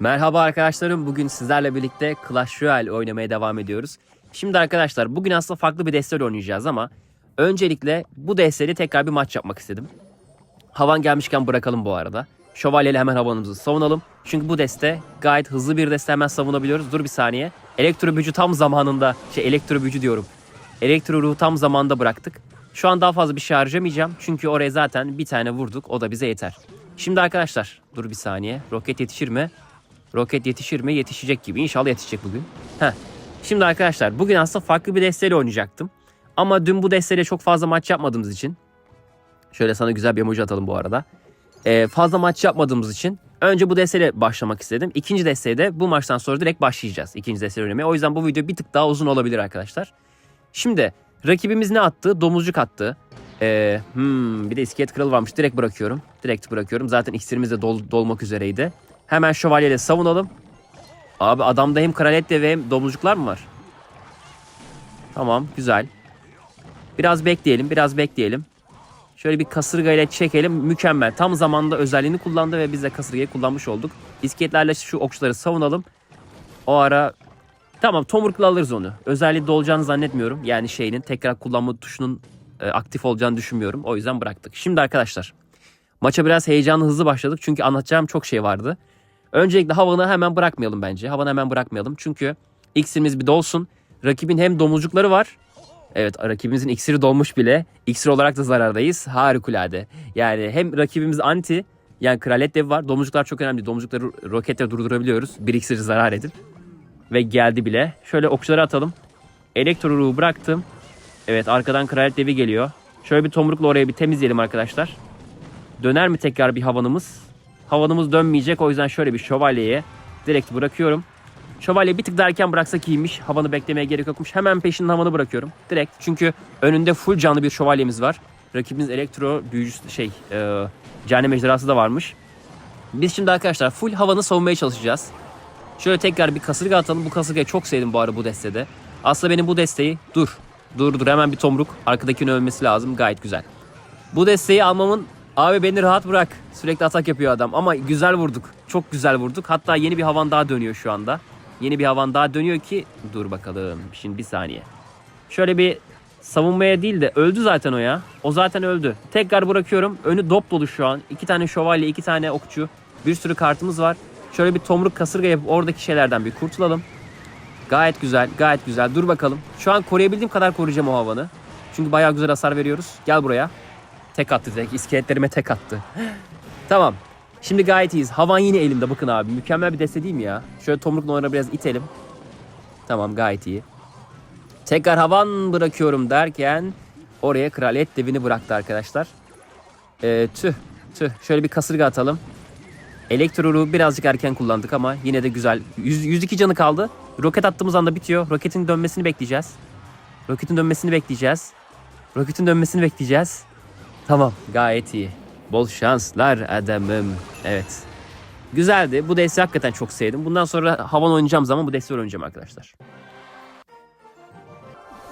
Merhaba arkadaşlarım. Bugün sizlerle birlikte Clash Royale oynamaya devam ediyoruz. Şimdi arkadaşlar bugün aslında farklı bir desteyle oynayacağız ama öncelikle bu desteyle tekrar bir maç yapmak istedim. Havan gelmişken bırakalım bu arada. Şövalyeyle hemen havanımızı savunalım. Çünkü bu deste gayet hızlı bir deste hemen savunabiliyoruz. Dur bir saniye. Elektro bücü tam zamanında, şey elektro bücü diyorum. Elektro ruhu tam zamanda bıraktık. Şu an daha fazla bir şey harcamayacağım. Çünkü oraya zaten bir tane vurduk. O da bize yeter. Şimdi arkadaşlar dur bir saniye. Roket yetişir mi? Roket yetişir mi? Yetişecek gibi. İnşallah yetişecek bugün. Heh. Şimdi arkadaşlar bugün aslında farklı bir desteyle oynayacaktım. Ama dün bu desteyle çok fazla maç yapmadığımız için. Şöyle sana güzel bir emoji atalım bu arada. Ee, fazla maç yapmadığımız için önce bu desteyle başlamak istedim. İkinci desteğe de bu maçtan sonra direkt başlayacağız. İkinci desteyle oynamaya. O yüzden bu video bir tık daha uzun olabilir arkadaşlar. Şimdi rakibimiz ne attı? Domuzcuk attı. Ee, hmm, bir de iskelet kralı varmış. Direkt bırakıyorum. Direkt bırakıyorum. Zaten iksirimiz de dol- dolmak üzereydi. Hemen şövalyeyle savunalım. Abi adamda hem kraliyet ve hem domuzcuklar mı var? Tamam güzel. Biraz bekleyelim biraz bekleyelim. Şöyle bir kasırga ile çekelim. Mükemmel. Tam zamanda özelliğini kullandı ve biz de kasırgayı kullanmış olduk. İskeletlerle şu okçuları savunalım. O ara tamam tomrukla alırız onu. Özelliği dolacağını zannetmiyorum. Yani şeyinin tekrar kullanma tuşunun e, aktif olacağını düşünmüyorum. O yüzden bıraktık. Şimdi arkadaşlar maça biraz heyecanlı hızlı başladık. Çünkü anlatacağım çok şey vardı. Öncelikle havanı hemen bırakmayalım bence. Havanı hemen bırakmayalım. Çünkü iksirimiz bir dolsun. Rakibin hem domuzcukları var. Evet rakibimizin iksiri dolmuş bile. İksir olarak da zarardayız. Harikulade. Yani hem rakibimiz anti yani kraliyet devi var. Domuzcuklar çok önemli. Domuzcukları roketle durdurabiliyoruz. Bir iksiri zarar edip. Ve geldi bile. Şöyle okçuları atalım. Elektro ruhu bıraktım. Evet arkadan kraliyet devi geliyor. Şöyle bir tomrukla oraya bir temizleyelim arkadaşlar. Döner mi tekrar bir havanımız? Havanımız dönmeyecek. O yüzden şöyle bir şövalyeye direkt bırakıyorum. Şövalye bir tık daha erken bıraksak iyiymiş. Havanı beklemeye gerek yokmuş. Hemen peşinden havanı bırakıyorum. Direkt. Çünkü önünde full canlı bir şövalyemiz var. Rakibimiz elektro büyücüsü şey e, cehennem ejderhası da varmış. Biz şimdi arkadaşlar full havanı savunmaya çalışacağız. Şöyle tekrar bir kasırga atalım. Bu kasırgayı çok sevdim bu arada bu destede. Aslında benim bu desteği dur. Dur dur hemen bir tomruk. Arkadakinin ölmesi lazım. Gayet güzel. Bu desteği almamın abi beni rahat bırak. Sürekli atak yapıyor adam ama güzel vurduk. Çok güzel vurduk. Hatta yeni bir havan daha dönüyor şu anda. Yeni bir havan daha dönüyor ki dur bakalım. Şimdi bir saniye. Şöyle bir savunmaya değil de öldü zaten o ya. O zaten öldü. Tekrar bırakıyorum. Önü dop dolu şu an. İki tane şövalye, iki tane okçu. Bir sürü kartımız var. Şöyle bir tomruk kasırga yapıp oradaki şeylerden bir kurtulalım. Gayet güzel, gayet güzel. Dur bakalım. Şu an koruyabildiğim kadar koruyacağım o havanı. Çünkü bayağı güzel hasar veriyoruz. Gel buraya. Tek attı tek. İskeletlerime tek attı. tamam. Şimdi gayet iyiyiz. Havan yine elimde bakın abi. Mükemmel bir deste değil mi ya? Şöyle tomrukla onlara biraz itelim. Tamam gayet iyi. Tekrar havan bırakıyorum derken oraya kraliyet devini bıraktı arkadaşlar. Ee, tüh tüh. Şöyle bir kasırga atalım. Elektroru birazcık erken kullandık ama yine de güzel. 100, 102 canı kaldı. Roket attığımız anda bitiyor. Roketin dönmesini bekleyeceğiz. Roketin dönmesini bekleyeceğiz. Roketin dönmesini bekleyeceğiz. Tamam gayet iyi. Bol şanslar adamım. Evet. Güzeldi. Bu desteği hakikaten çok sevdim. Bundan sonra havan oynayacağım zaman bu desteği oynayacağım arkadaşlar.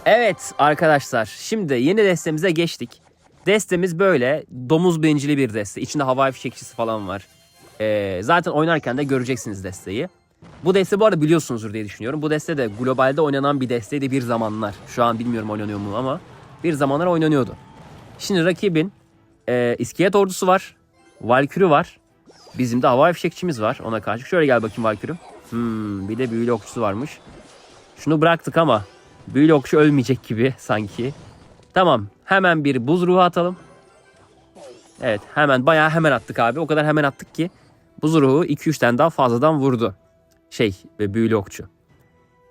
Evet arkadaşlar. Şimdi yeni destemize geçtik. Destemiz böyle domuz bencili bir deste. İçinde havai fişekçisi falan var. Ee, zaten oynarken de göreceksiniz desteği. Bu deste bu arada biliyorsunuzdur diye düşünüyorum. Bu deste de globalde oynanan bir desteydi bir zamanlar. Şu an bilmiyorum oynanıyor mu ama bir zamanlar oynanıyordu. Şimdi rakibin e, iskelet ordusu var. Valkürü var. Bizim de havai fişekçimiz var ona karşı. Şöyle gel bakayım Valkürü. Hmm, bir de büyülü okçusu varmış. Şunu bıraktık ama büyülü okçu ölmeyecek gibi sanki. Tamam hemen bir buz ruhu atalım. Evet hemen bayağı hemen attık abi. O kadar hemen attık ki buz ruhu 2-3 tane daha fazladan vurdu. Şey ve büyülü okçu.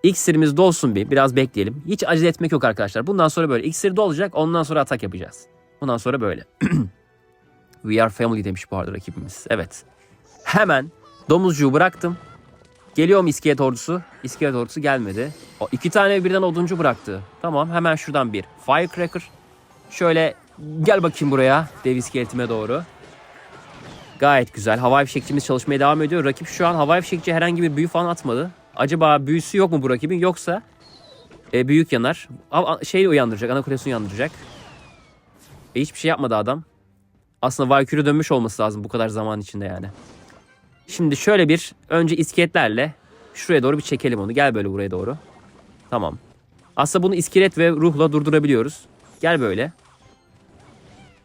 İksirimiz dolsun bir. Biraz bekleyelim. Hiç acele etmek yok arkadaşlar. Bundan sonra böyle. İksir dolacak. Ondan sonra atak yapacağız. Bundan sonra böyle. We are family demiş bu arada rakibimiz. Evet. Hemen domuzcuğu bıraktım. Geliyor mu iskelet ordusu? İskelet ordusu gelmedi. O iki tane birden oduncu bıraktı. Tamam hemen şuradan bir firecracker. Şöyle gel bakayım buraya dev iskeletime doğru. Gayet güzel. Havai fişekçimiz çalışmaya devam ediyor. Rakip şu an havai fişekçi herhangi bir büyü falan atmadı. Acaba büyüsü yok mu bu rakibin? Yoksa e, büyük yanar. A- a- Şey uyandıracak. Ana kulesini uyandıracak. E, hiçbir şey yapmadı adam. Aslında Valkyrie dönmüş olması lazım bu kadar zaman içinde yani. Şimdi şöyle bir önce iskeletlerle şuraya doğru bir çekelim onu. Gel böyle buraya doğru. Tamam. Aslında bunu iskelet ve ruhla durdurabiliyoruz. Gel böyle.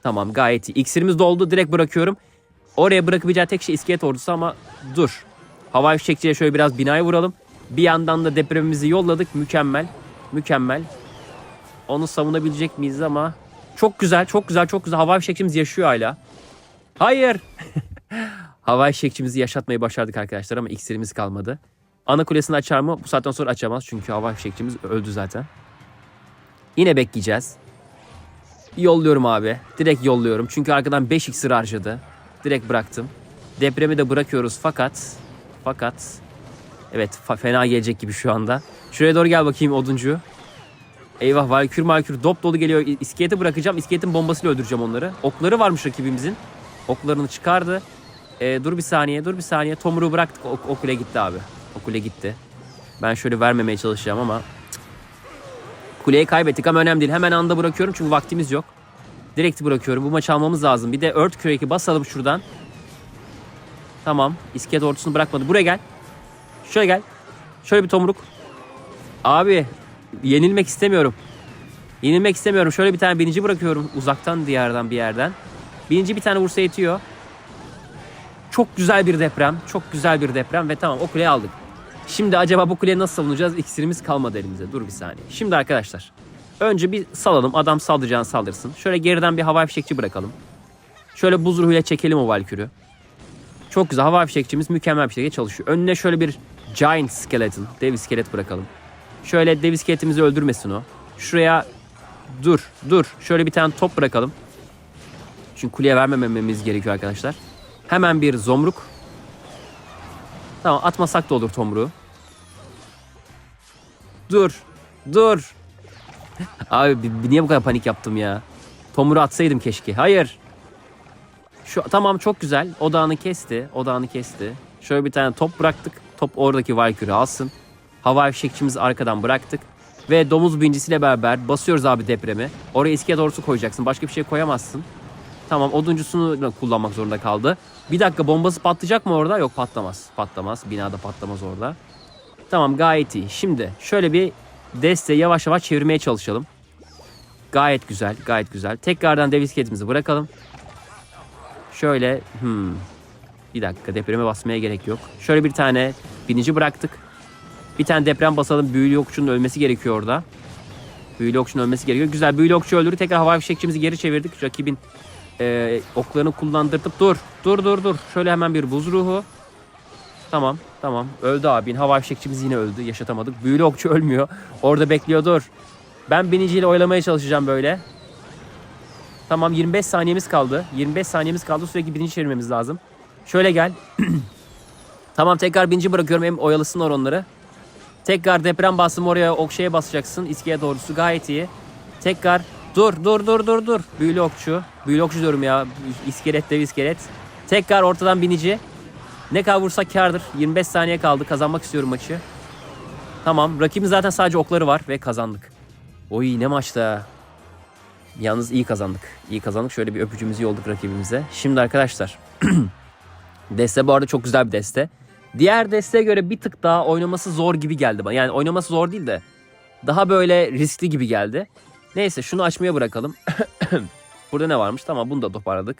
Tamam gayet iyi. İksirimiz doldu. Direkt bırakıyorum. Oraya bırakabileceği tek şey iskelet ordusu ama dur. Havai fişekçiye şöyle biraz binaya vuralım. Bir yandan da depremimizi yolladık. Mükemmel. Mükemmel. Onu savunabilecek miyiz ama... Çok güzel, çok güzel, çok güzel. Havai fişekçimiz yaşıyor hala. Hayır. Havai fişekçimizi yaşatmayı başardık arkadaşlar ama iksirimiz kalmadı. Ana kulesini açar mı? Bu saatten sonra açamaz çünkü havai fişekçimiz öldü zaten. Yine bekleyeceğiz. Yolluyorum abi. Direkt yolluyorum. Çünkü arkadan 5 iksir harcadı. Direkt bıraktım. Depremi de bırakıyoruz fakat fakat evet fena gelecek gibi şu anda. Şuraya doğru gel bakayım oduncu. Eyvah valkür malkür dop dolu geliyor. İskeleti bırakacağım. İskeletin bombasıyla öldüreceğim onları. Okları varmış rakibimizin. Oklarını çıkardı. Ee, dur bir saniye dur bir saniye. Tomruğu bıraktık. O, o kule gitti abi. O kule gitti. Ben şöyle vermemeye çalışacağım ama. Kuleyi kaybettik ama önemli değil. Hemen anda bırakıyorum çünkü vaktimiz yok. Direkt bırakıyorum. Bu maçı almamız lazım. Bir de Earthquake'i basalım şuradan. Tamam. İskelet ordusunu bırakmadı. Buraya gel. Şöyle gel. Şöyle bir tomruk. Abi yenilmek istemiyorum. Yenilmek istemiyorum. Şöyle bir tane binici bırakıyorum uzaktan diyardan bir yerden. Binici bir tane vursa yetiyor. Çok güzel bir deprem. Çok güzel bir deprem ve tamam o kuleyi aldık. Şimdi acaba bu kuleyi nasıl savunacağız? İksirimiz kalmadı elimizde. Dur bir saniye. Şimdi arkadaşlar. Önce bir salalım. Adam saldıracağını saldırsın. Şöyle geriden bir havai fişekçi bırakalım. Şöyle buz ruhuyla çekelim o valkürü. Çok güzel. Havai fişekçimiz mükemmel bir şekilde çalışıyor. Önüne şöyle bir giant skeleton, dev iskelet bırakalım. Şöyle dev iskeletimizi öldürmesin o. Şuraya dur, dur. Şöyle bir tane top bırakalım. Çünkü kuleye vermememiz gerekiyor arkadaşlar. Hemen bir zomruk. Tamam atmasak da olur tomruğu. Dur. Dur. Abi bi- bi- niye bu kadar panik yaptım ya? Tomruğu atsaydım keşke. Hayır. Şu tamam çok güzel. Odağını kesti. Odağını kesti. Şöyle bir tane top bıraktık. Top oradaki Valkyrie alsın. Havai fişekçimizi arkadan bıraktık. Ve domuz bincisiyle beraber basıyoruz abi depremi. Oraya iskelet ordusu koyacaksın. Başka bir şey koyamazsın. Tamam oduncusunu kullanmak zorunda kaldı. Bir dakika bombası patlayacak mı orada? Yok patlamaz. Patlamaz. Binada patlamaz orada. Tamam gayet iyi. Şimdi şöyle bir desteği yavaş yavaş çevirmeye çalışalım. Gayet güzel, gayet güzel. Tekrardan dev iskeletimizi bırakalım. Şöyle, hmm. Bir dakika depreme basmaya gerek yok. Şöyle bir tane binici bıraktık. Bir tane deprem basalım. Büyülü okçunun ölmesi gerekiyor orada. Büyülü okçunun ölmesi gerekiyor. Güzel büyülü okçu öldürdü. Tekrar havai fişekçimizi geri çevirdik. Rakibin e, oklarını kullandırdık. Dur, dur, dur, dur. Şöyle hemen bir buz ruhu. Tamam, tamam. Öldü abin. Havai fişekçimiz yine öldü. Yaşatamadık. Büyülü okçu ölmüyor. Orada bekliyor. Dur. Ben biniciyle oylamaya çalışacağım böyle. Tamam 25 saniyemiz kaldı. 25 saniyemiz kaldı. Sürekli birinci çevirmemiz lazım. Şöyle gel. tamam tekrar binci bırakıyorum. Hem oyalısınlar onları. Tekrar deprem bastım oraya okşaya basacaksın. İskele doğrusu gayet iyi. Tekrar dur dur dur dur dur. Büyülü okçu. Büyülü okçu diyorum ya. İskelet dev iskelet. Tekrar ortadan binici. Ne kadar kardır. 25 saniye kaldı. Kazanmak istiyorum maçı. Tamam. Rakibin zaten sadece okları var ve kazandık. Oy ne maçta. Yalnız iyi kazandık. İyi kazandık. Şöyle bir öpücüğümüzü yolladık rakibimize. Şimdi arkadaşlar. deste bu arada çok güzel bir deste. Diğer desteye göre bir tık daha oynaması zor gibi geldi bana. Yani oynaması zor değil de daha böyle riskli gibi geldi. Neyse şunu açmaya bırakalım. Burada ne varmış? Tamam bunu da toparladık.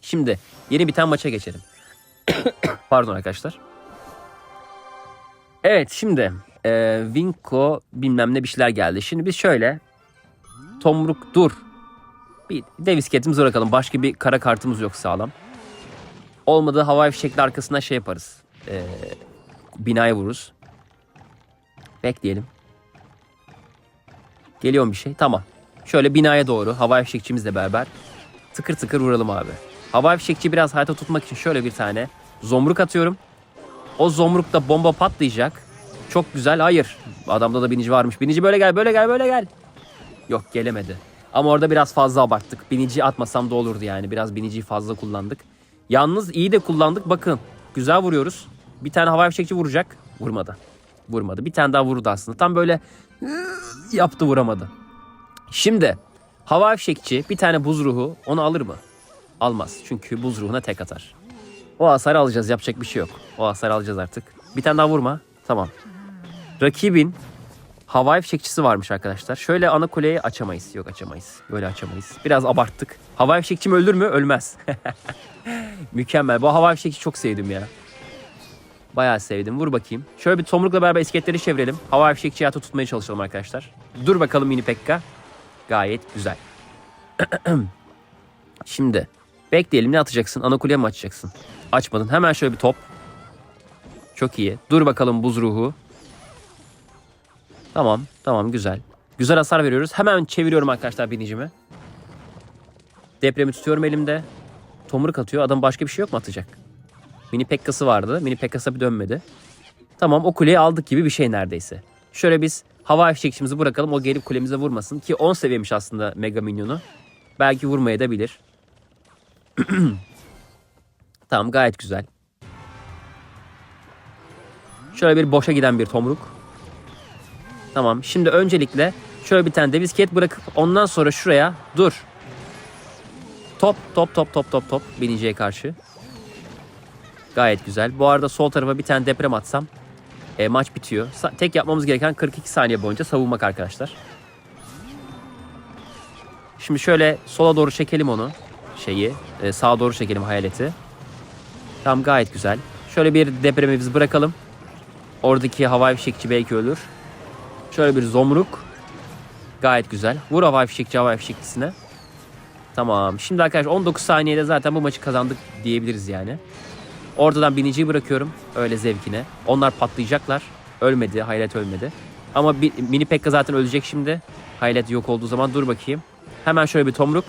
Şimdi yeni biten maça geçelim. Pardon arkadaşlar. Evet şimdi e, Vinko bilmem ne bir şeyler geldi. Şimdi biz şöyle Tomruk dur. Bir dev isketimizi bırakalım. Başka bir kara kartımız yok sağlam. Olmadı havai fişekli arkasına şey yaparız. Ee, binaya vururuz. Bekleyelim. Geliyor bir şey? Tamam. Şöyle binaya doğru havai fişekçimizle beraber tıkır tıkır vuralım abi. Havai fişekçi biraz hayata tutmak için şöyle bir tane zomruk atıyorum. O zomrukta bomba patlayacak. Çok güzel. Hayır. Adamda da binici varmış. Binici böyle gel, böyle gel, böyle gel. Yok gelemedi. Ama orada biraz fazla abarttık. Binici atmasam da olurdu yani. Biraz biniciyi fazla kullandık. Yalnız iyi de kullandık. Bakın güzel vuruyoruz. Bir tane havai fişekçi vuracak. Vurmadı. Vurmadı. Bir tane daha vurdu aslında. Tam böyle yaptı vuramadı. Şimdi havai fişekçi bir tane buz ruhu onu alır mı? Almaz. Çünkü buz ruhuna tek atar. O hasarı alacağız. Yapacak bir şey yok. O hasarı alacağız artık. Bir tane daha vurma. Tamam. Rakibin havai fişekçisi varmış arkadaşlar. Şöyle ana kuleyi açamayız. Yok açamayız. Böyle açamayız. Biraz abarttık. Havai fişekçi mi ölür mü? Ölmez. Mükemmel. Bu havai fişekçi çok sevdim ya. Bayağı sevdim. Vur bakayım. Şöyle bir tomrukla beraber iskeletleri çevirelim. Havai fişekçi hayatı tutmaya çalışalım arkadaşlar. Dur bakalım mini pekka. Gayet güzel. Şimdi bekleyelim ne atacaksın? Ana kuleye mi açacaksın? Açmadın. Hemen şöyle bir top. Çok iyi. Dur bakalım buz ruhu. Tamam. Tamam güzel. Güzel hasar veriyoruz. Hemen çeviriyorum arkadaşlar binicimi. Depremi tutuyorum elimde. Tomruk atıyor. Adam başka bir şey yok mu atacak? Mini pekkası vardı. Mini pekkası bir dönmedi. Tamam o kuleyi aldık gibi bir şey neredeyse. Şöyle biz hava fişekçimizi bırakalım. O gelip kulemize vurmasın. Ki 10 seviyemiş aslında Mega Minyonu. Belki vurmaya da bilir. tamam gayet güzel. Şöyle bir boşa giden bir tomruk. Tamam. Şimdi öncelikle şöyle bir tane deviz ket bırakıp ondan sonra şuraya dur. Top top top top top top biniciye karşı. Gayet güzel. Bu arada sol tarafa bir tane deprem atsam e, maç bitiyor. Sa- tek yapmamız gereken 42 saniye boyunca savunmak arkadaşlar. Şimdi şöyle sola doğru çekelim onu. Şeyi. E, sağa doğru çekelim hayaleti. Tam gayet güzel. Şöyle bir depremi biz bırakalım. Oradaki havai fişekçi belki ölür. Şöyle bir zomruk. Gayet güzel. Vur havai fişekçi havai fişekçisine. Tamam. Şimdi arkadaşlar 19 saniyede zaten bu maçı kazandık diyebiliriz yani. Ortadan biniciyi bırakıyorum. Öyle zevkine. Onlar patlayacaklar. Ölmedi. Hayret ölmedi. Ama bir, mini Pekka zaten ölecek şimdi. Hayret yok olduğu zaman dur bakayım. Hemen şöyle bir tomruk.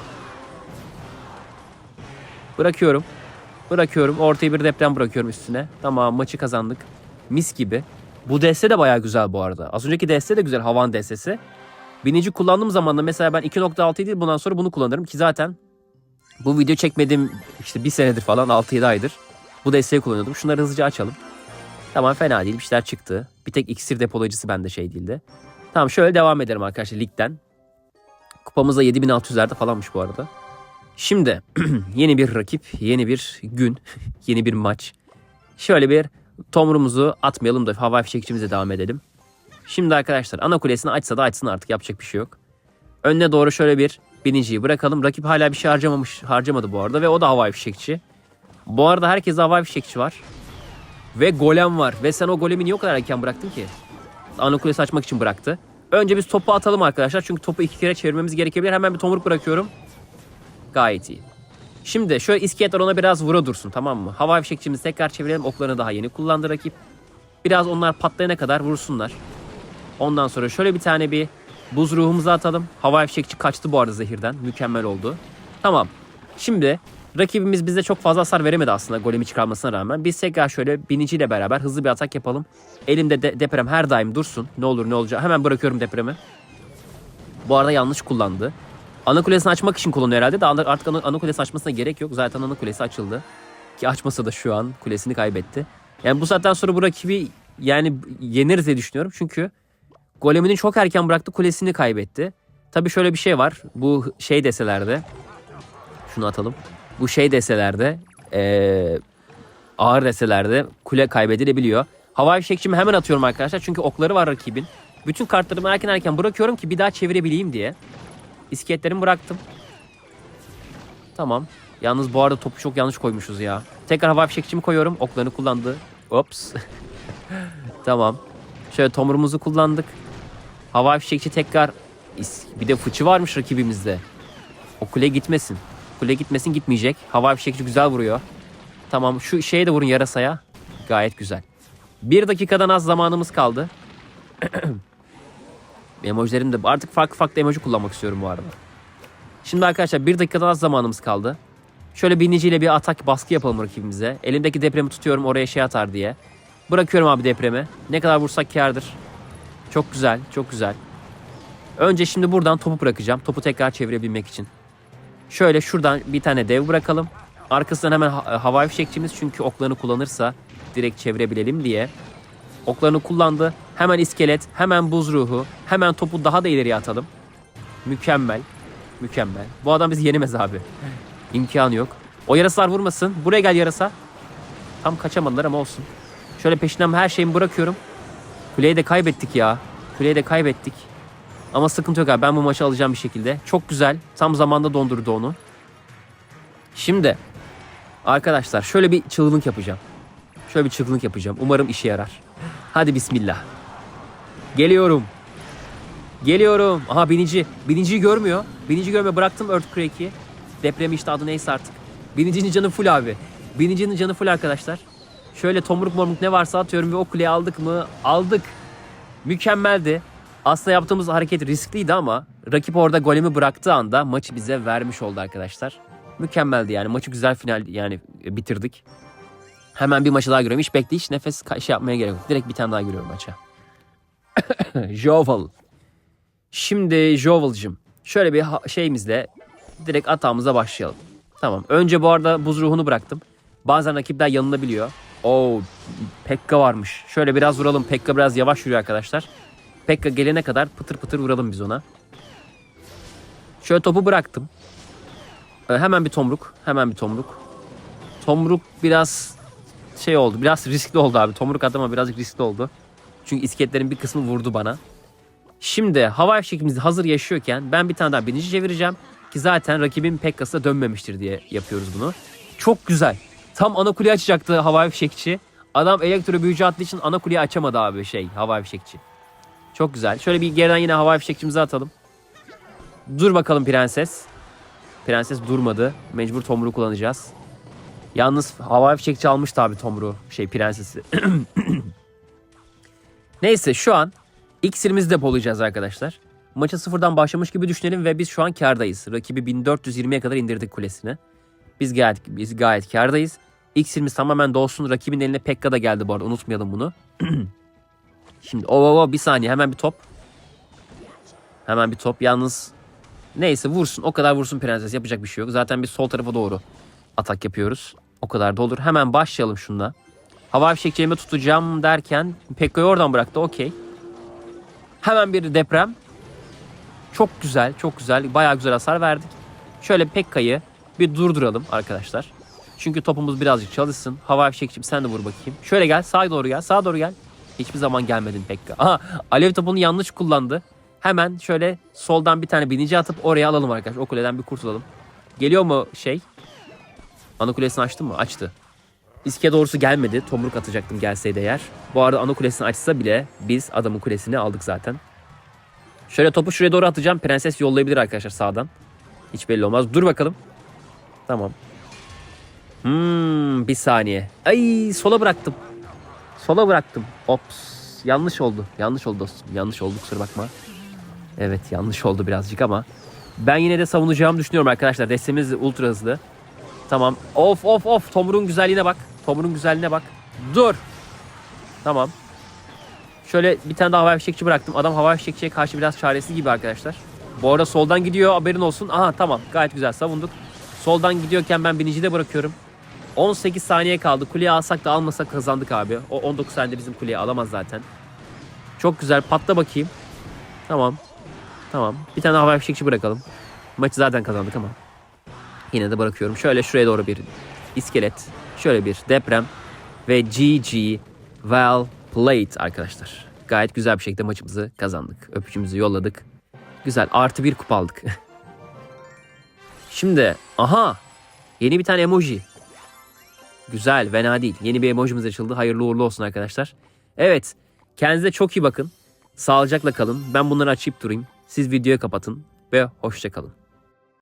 Bırakıyorum. Bırakıyorum. Ortaya bir deprem bırakıyorum üstüne. Tamam maçı kazandık. Mis gibi. Bu deste de bayağı güzel bu arada. Az önceki deste de güzel. Havan destesi. Binici kullandığım zaman da mesela ben 2.6 değil bundan sonra bunu kullanırım ki zaten bu video çekmedim işte bir senedir falan 6-7 aydır. Bu desteği kullanıyordum. Şunları hızlıca açalım. Tamam fena değil bir şeyler çıktı. Bir tek iksir depolayıcısı bende şey değildi. Tamam şöyle devam edelim arkadaşlar ligden. Kupamız da 7600'lerde falanmış bu arada. Şimdi yeni bir rakip, yeni bir gün, yeni bir maç. Şöyle bir tomrumuzu atmayalım da havai fişekçimize devam edelim. Şimdi arkadaşlar ana kulesini açsa da açsın artık yapacak bir şey yok. Önüne doğru şöyle bir biniciyi bırakalım. Rakip hala bir şey harcamamış, harcamadı bu arada ve o da havai fişekçi. Bu arada herkese havai fişekçi var. Ve golem var. Ve sen o golemi niye o kadar erken bıraktın ki? Ana kulesi açmak için bıraktı. Önce biz topu atalım arkadaşlar. Çünkü topu iki kere çevirmemiz gerekebilir. Hemen bir tomruk bırakıyorum. Gayet iyi. Şimdi şöyle iskeletler ona biraz vura dursun tamam mı? Havai fişekçimizi tekrar çevirelim. Oklarını daha yeni kullandı rakip. Biraz onlar patlayana kadar vursunlar. Ondan sonra şöyle bir tane bir buz ruhumuzu atalım. Havai fişekçi kaçtı bu arada zehirden. Mükemmel oldu. Tamam. Şimdi rakibimiz bize çok fazla hasar veremedi aslında golemi çıkarmasına rağmen. Biz tekrar şöyle biniciyle beraber hızlı bir atak yapalım. Elimde de- deprem her daim dursun. Ne olur ne olacak. Hemen bırakıyorum depremi. Bu arada yanlış kullandı. Ana kulesini açmak için kullanıyor herhalde de artık ana, ana kulesi açmasına gerek yok. Zaten ana kulesi açıldı. Ki açmasa da şu an kulesini kaybetti. Yani bu saatten sonra bu rakibi yani yeniriz diye düşünüyorum. Çünkü golemini çok erken bıraktı kulesini kaybetti. Tabii şöyle bir şey var. Bu şey deselerde şunu atalım. Bu şey deselerde eee, ağır deselerde kule kaybedilebiliyor. Havai fişekçimi hemen atıyorum arkadaşlar. Çünkü okları var rakibin. Bütün kartlarımı erken erken bırakıyorum ki bir daha çevirebileyim diye. İskeletlerimi bıraktım. Tamam. Yalnız bu arada topu çok yanlış koymuşuz ya. Tekrar havai fişekçimi koyuyorum. Oklarını kullandı. Ops. tamam. Şöyle tomurumuzu kullandık. Havai fişekçi tekrar bir de fıçı varmış rakibimizde. O kule gitmesin. Kule gitmesin gitmeyecek. Havai fişekçi güzel vuruyor. Tamam şu şeye de vurun yarasaya. Gayet güzel. Bir dakikadan az zamanımız kaldı. Emojilerim de artık farklı farklı emoji kullanmak istiyorum bu arada. Şimdi arkadaşlar bir dakikadan az zamanımız kaldı. Şöyle biniciyle bir atak baskı yapalım rakibimize. Elimdeki depremi tutuyorum oraya şey atar diye. Bırakıyorum abi depremi. Ne kadar vursak kârdır. Çok güzel, çok güzel. Önce şimdi buradan topu bırakacağım. Topu tekrar çevirebilmek için. Şöyle şuradan bir tane dev bırakalım. Arkasından hemen ha- havai fişekçimiz çünkü oklarını kullanırsa direkt çevirebilelim diye. Oklarını kullandı. Hemen iskelet, hemen buz ruhu, hemen topu daha da ileriye atalım. Mükemmel. Mükemmel. Bu adam bizi yenemez abi. İmkanı yok. O yarasalar vurmasın. Buraya gel yarasa. Tam kaçamadılar ama olsun. Şöyle peşinden her şeyimi bırakıyorum. Kuleyi de kaybettik ya. Kuleyi de kaybettik. Ama sıkıntı yok abi. Ben bu maçı alacağım bir şekilde. Çok güzel. Tam zamanda dondurdu onu. Şimdi arkadaşlar şöyle bir çılgınlık yapacağım. Şöyle bir çılgınlık yapacağım. Umarım işe yarar. Hadi bismillah. Geliyorum. Geliyorum. Aha binici. Biniciyi görmüyor. Binici görmüyor. Bıraktım Earthquake'i. Depremi işte adı neyse artık. Binicinin canı full abi. Binicinin canı full arkadaşlar. Şöyle tomruk mormuk ne varsa atıyorum ve o kuleyi aldık mı? Aldık. Mükemmeldi. Aslında yaptığımız hareket riskliydi ama rakip orada golemi bıraktığı anda maçı bize vermiş oldu arkadaşlar. Mükemmeldi yani. Maçı güzel final yani bitirdik. Hemen bir maçı daha görüyorum. Hiç bekle hiç nefes şey yapmaya gerek yok. Direkt bir tane daha görüyorum maça. Jovel. Şimdi Jovel'cım. Şöyle bir şeyimizle direkt atağımıza başlayalım. Tamam. Önce bu arada buz ruhunu bıraktım. Bazen rakipler yanılabiliyor. Oo, Pekka varmış. Şöyle biraz vuralım. Pekka biraz yavaş yürüyor arkadaşlar. Pekka gelene kadar pıtır pıtır vuralım biz ona. Şöyle topu bıraktım. Ee, hemen bir tomruk. Hemen bir tomruk. Tomruk biraz şey oldu. Biraz riskli oldu abi. Tomruk atama birazcık riskli oldu. Çünkü isketlerin bir kısmı vurdu bana. Şimdi hava fişekimiz hazır yaşıyorken ben bir tane daha binici çevireceğim. Ki zaten rakibin Pekka'sı da dönmemiştir diye yapıyoruz bunu. Çok güzel. Tam ana kuleyi açacaktı hava fişekçi. Adam elektro büyücü attığı için ana kuleyi açamadı abi şey hava fişekçi. Çok güzel. Şöyle bir geriden yine hava fişekçimizi atalım. Dur bakalım prenses. Prenses durmadı. Mecbur tomruğu kullanacağız. Yalnız hava fişekçi almıştı abi tomruğu. Şey prensesi. Neyse şu an iksirimizi depolayacağız arkadaşlar. Maça sıfırdan başlamış gibi düşünelim ve biz şu an kardayız. Rakibi 1420'ye kadar indirdik kulesini. Biz gayet biz gayet kardayız. İksirimiz tamamen dolsun. Rakibin eline Pekka da geldi bu arada. Unutmayalım bunu. Şimdi o o o bir saniye hemen bir top. Hemen bir top. Yalnız neyse vursun. O kadar vursun prenses. Yapacak bir şey yok. Zaten biz sol tarafa doğru atak yapıyoruz. O kadar da olur. Hemen başlayalım şunla. Hava fişekçilerimi tutacağım derken Pekka'yı oradan bıraktı. Okey. Hemen bir deprem. Çok güzel, çok güzel. Bayağı güzel hasar verdik. Şöyle Pekka'yı bir durduralım arkadaşlar. Çünkü topumuz birazcık çalışsın. Hava fişekçim sen de vur bakayım. Şöyle gel, sağa doğru gel, sağa doğru gel. Hiçbir zaman gelmedin Pekka. Aha, alev topunu yanlış kullandı. Hemen şöyle soldan bir tane binici atıp oraya alalım arkadaşlar. O kuleden bir kurtulalım. Geliyor mu şey? Ana kulesini açtın mı? Açtı. İske doğrusu gelmedi. Tomruk atacaktım gelseydi eğer. Bu arada ana kulesini açsa bile biz adamın kulesini aldık zaten. Şöyle topu şuraya doğru atacağım. Prenses yollayabilir arkadaşlar sağdan. Hiç belli olmaz. Dur bakalım. Tamam. Hmm, bir saniye. Ay sola bıraktım. Sola bıraktım. Ops. Yanlış oldu. Yanlış oldu dostum. Yanlış oldu kusura bakma. Evet yanlış oldu birazcık ama. Ben yine de savunacağımı düşünüyorum arkadaşlar. Destemiz ultra hızlı. Tamam. Of of of. Tomur'un güzelliğine bak. Tomur'un güzelliğine bak. Dur. Tamam. Şöyle bir tane daha havai fişekçi bıraktım. Adam havai fişekçiye karşı biraz çaresiz gibi arkadaşlar. Bu arada soldan gidiyor haberin olsun. Aha tamam gayet güzel savunduk. Soldan gidiyorken ben binici de bırakıyorum. 18 saniye kaldı. Kuleyi alsak da almasak kazandık abi. O 19 saniyede bizim kuleyi alamaz zaten. Çok güzel patla bakayım. Tamam. Tamam. Bir tane havai fişekçi bırakalım. Maçı zaten kazandık ama. Yine de bırakıyorum. Şöyle şuraya doğru bir iskelet. Şöyle bir deprem. Ve GG well played arkadaşlar. Gayet güzel bir şekilde maçımızı kazandık. Öpücüğümüzü yolladık. Güzel. Artı bir kupa aldık. Şimdi aha yeni bir tane emoji. Güzel fena değil. Yeni bir emojimiz açıldı. Hayırlı uğurlu olsun arkadaşlar. Evet kendinize çok iyi bakın. Sağlıcakla kalın. Ben bunları açıp durayım. Siz videoyu kapatın ve hoşça kalın.